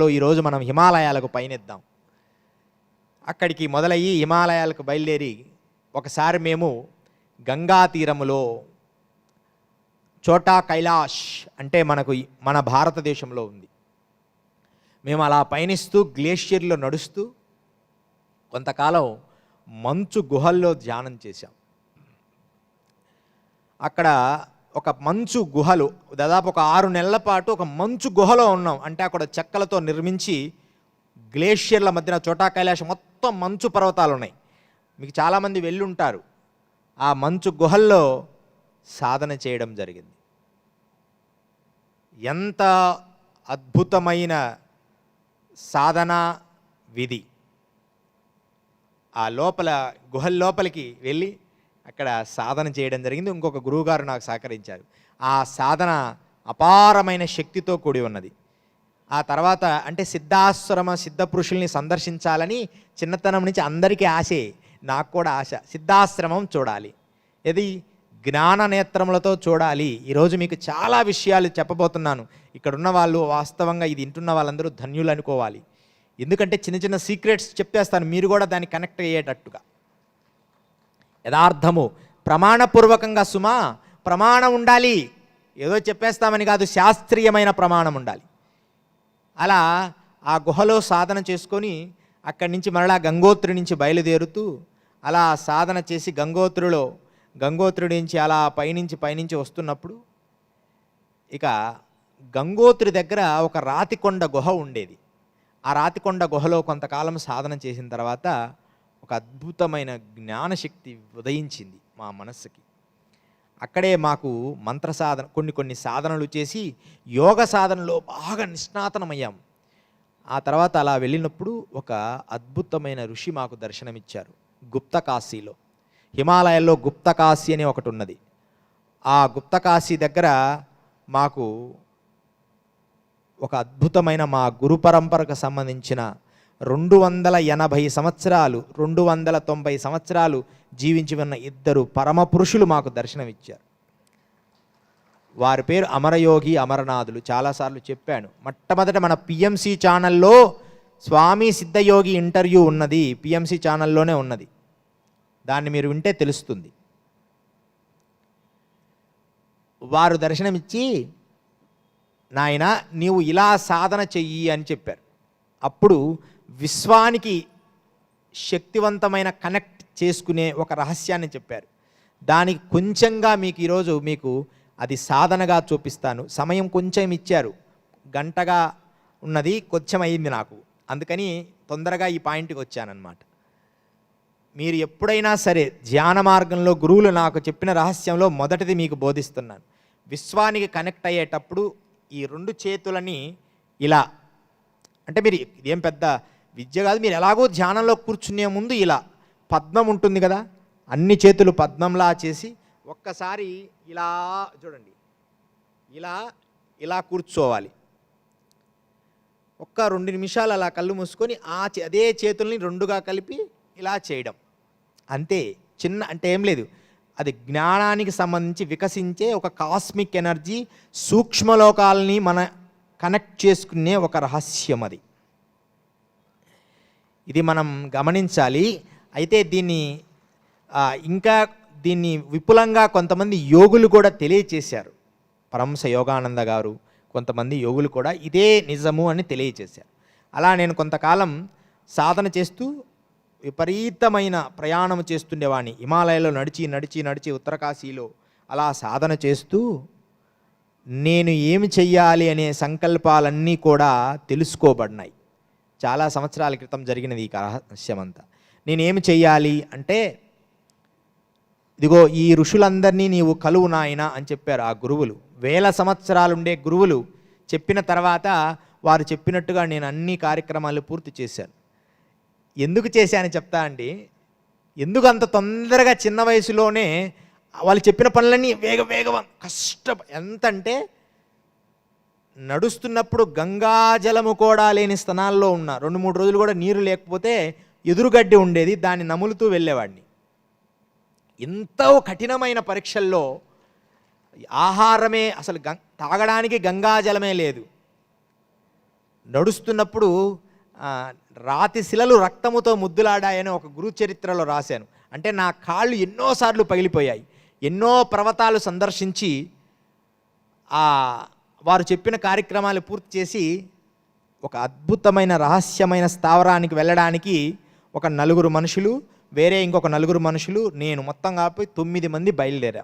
లో ఈరోజు మనం హిమాలయాలకు పయనిద్దాం. అక్కడికి మొదలయ్యి హిమాలయాలకు బయలుదేరి ఒకసారి మేము గంగా తీరములో చోటా కైలాష్ అంటే మనకు మన భారతదేశంలో ఉంది. మేము అలా పయనిస్తూ గ్లేషియర్లో నడుస్తూ కొంతకాలం మంచు గుహల్లో ధ్యానం చేశాం. అక్కడ ఒక మంచు గుహలు దాదాపు ఒక ఆరు నెలల పాటు ఒక మంచు గుహలో ఉన్నాం. అంటే అక్కడ చెక్కలతో నిర్మించి గ్లేషియర్ల మధ్యన చోటా కైలాసం మొత్తం మంచు పర్వతాలు ఉన్నాయి. మీకు చాలామంది వెళ్ళుంటారు. ఆ మంచు గుహల్లో సాధన చేయడం జరిగింది. ఎంత అద్భుతమైన సాధన విధి. ఆ లోపల గుహల లోపలికి వెళ్ళి అక్కడ సాధన చేయడం జరిగింది. ఇంకొక గురువుగారు నాకు సహకరించారు. ఆ సాధన అపారమైన శక్తితో కూడి ఉన్నది. ఆ తర్వాత అంటే సిద్ధాశ్రమ సిద్ధ పురుషుల్ని సందర్శించాలని చిన్నతనం నుంచి అందరికీ ఆశే. నాకు కూడా ఆశ. సిద్ధాశ్రమం చూడాలి. ఇది జ్ఞాన నేత్రములతో చూడాలి. ఈరోజు మీకు చాలా విషయాలు చెప్పబోతున్నాను. ఇక్కడ ఉన్న వాళ్ళు వాస్తవంగా ఇది వింటున్న వాళ్ళందరూ ధన్యులు అనుకోవాలి. ఎందుకంటే చిన్న చిన్న సీక్రెట్స్ చెప్పేస్తాను. మీరు కూడా దాన్ని కనెక్ట్ అయ్యేటట్టుగా. యథార్థము. ప్రమాణపూర్వకంగా సుమా ప్రమాణం ఉండాలి. ఏదో చెప్పేస్తామని కాదు శాస్త్రీయమైన ప్రమాణం ఉండాలి. అలా ఆ గుహలో సాధన చేసుకొని అక్కడి నుంచి మరలా గంగోత్రి నుంచి బయలుదేరుతూ అలా సాధన చేసి గంగోత్రిలో గంగోత్రుడి నుంచి అలా పైనుంచి పైనుంచి వస్తున్నప్పుడు ఇక గంగోత్రి దగ్గర ఒక రాతికొండ గుహ ఉండేది. ఆ రాతికొండ గుహలో కొంతకాలం సాధన చేసిన తర్వాత ఒక అద్భుతమైన జ్ఞానశక్తి ఉదయించింది మా మనస్సుకి. అక్కడే మాకు మంత్ర సాధన కొన్ని కొన్ని సాధనలు చేసి యోగ సాధనలో బాగా నిష్ణాతనమయ్యాం. ఆ తర్వాత అలా వెళ్ళినప్పుడు ఒక అద్భుతమైన ఋషి మాకు దర్శనమిచ్చారు గుప్తకాశీలో. హిమాలయాల్లో గుప్తకాశీ అనే ఒకటి ఉన్నది ఆ గుప్తకాశీ దగ్గర మాకు ఒక అద్భుతమైన మా గురు పరంపరకు సంబంధించిన రెండు వందల ఎనభై సంవత్సరాలు రెండు వందల తొంభై సంవత్సరాలు జీవించి ఉన్న ఇద్దరు పరమ పురుషులు మాకు దర్శనమిచ్చారు. వారి పేరు అమరయోగి అమరనాథులు. చాలాసార్లు చెప్పాను. మొట్టమొదట మన పిఎంసి ఛానల్లో స్వామి సిద్ధయోగి ఇంటర్వ్యూ ఉన్నది పిఎంసి ఛానల్లోనే ఉన్నది. దాన్ని మీరు వింటే తెలుస్తుంది. వారు దర్శనమిచ్చి నాయన నీవు ఇలా సాధన చెయ్యి అని చెప్పారు. అప్పుడు విశ్వానికి శక్తివంతమైన కనెక్ట్ చేసుకునే ఒక రహస్యాన్ని చెప్పారు. దానికి కొంచెంగా మీకు ఈరోజు మీకు అది సాధనగా చూపిస్తాను. సమయం కొంచెం ఇచ్చారు. గంటగా ఉన్నది కొంచెం అయింది నాకు. అందుకని తొందరగా ఈ పాయింట్కి వచ్చానన్నమాట. మీరు ఎప్పుడైనా సరే ధ్యాన మార్గంలో గురువులు నాకు చెప్పిన రహస్యంలో మొదటిది మీకు బోధిస్తున్నాను. విశ్వానికి కనెక్ట్ అయ్యేటప్పుడు ఈ రెండు చేతులని ఇలా అంటే మీరు ఇదేం పెద్ద విద్య కాదు మీరు ఎలాగో ధ్యానంలో కూర్చునే ముందు ఇలా పద్మం ఉంటుంది కదా అన్ని చేతులు పద్మంలా చేసి ఒక్కసారి ఇలా చూడండి. ఇలా ఇలా కూర్చోవాలి. ఒక్క రెండు నిమిషాలు అలా కళ్ళు మూసుకొని ఆ చే- అదే చేతుల్ని రెండుగా కలిపి ఇలా చేయడం. అంతే చిన్న అంటే ఏం లేదు. అది జ్ఞానానికి సంబంధించి వికసించే ఒక కాస్మిక్ ఎనర్జీ సూక్ష్మలోకాలని మన కనెక్ట్ చేసుకునే ఒక రహస్యం అది. ఇది మనం గమనించాలి. అయితే దీన్ని ఇంకా దీన్ని విపులంగా కొంతమంది యోగులు కూడా తెలియచేశారు. పరమశ యోగానంద గారు కొంతమంది యోగులు కూడా ఇదే నిజము అని తెలియచేశారు. అలా నేను కొంతకాలం సాధన చేస్తూ విపరీతమైన ప్రయాణం చేస్తుండేవాడిని. హిమాలయాలో నడిచి నడిచి నడిచి ఉత్తరకాశీలో అలా సాధన చేస్తూ నేను ఏమి చెయ్యాలి అనే సంకల్పాలన్నీ కూడా తెలుసుకోబడినాయి. చాలా సంవత్సరాల క్రితం జరిగినది ఈ రహస్యం అంతా నేనేమి చెయ్యాలి అంటే ఇదిగో ఈ ఋషులందరినీ నీవు కలువు నాయన అని చెప్పారు ఆ గురువులు. వేల సంవత్సరాలుండే గురువులు చెప్పిన తర్వాత వారు చెప్పినట్టుగా నేను అన్ని కార్యక్రమాలు పూర్తి చేశాను. ఎందుకు చేశానని చెప్తా అండి ఎందుకు అంత తొందరగా చిన్న వయసులోనే వాళ్ళు చెప్పిన పనులన్నీ వేగ వేగం కష్టం ఎంత అంటే నడుస్తున్నప్పుడు గంగాజలము కూడా లేని స్థనాల్లో ఉన్న రెండు మూడు రోజులు కూడా నీరు లేకపోతే ఎదురుగడ్డి ఉండేది దాన్ని నములుతూ వెళ్ళేవాడిని. ఎంతో కఠినమైన పరీక్షల్లో ఆహారమే అసలు గం తాగడానికి గంగాజలమే లేదు. నడుస్తున్నప్పుడు రాతి శిలలు రక్తముతో ముద్దులాడాయని ఒక గురు చరిత్రలో రాశాను. అంటే నా కాళ్ళు ఎన్నోసార్లు పగిలిపోయాయి. ఎన్నో పర్వతాలు సందర్శించి ఆ వారు చెప్పిన కార్యక్రమాలు పూర్తి చేసి ఒక అద్భుతమైన రహస్యమైన స్థావరానికి వెళ్ళడానికి ఒక నలుగురు మనుషులు వేరే ఇంకొక నలుగురు మనుషులు నేను మొత్తం కాపి తొమ్మిది మంది బయలుదేరా.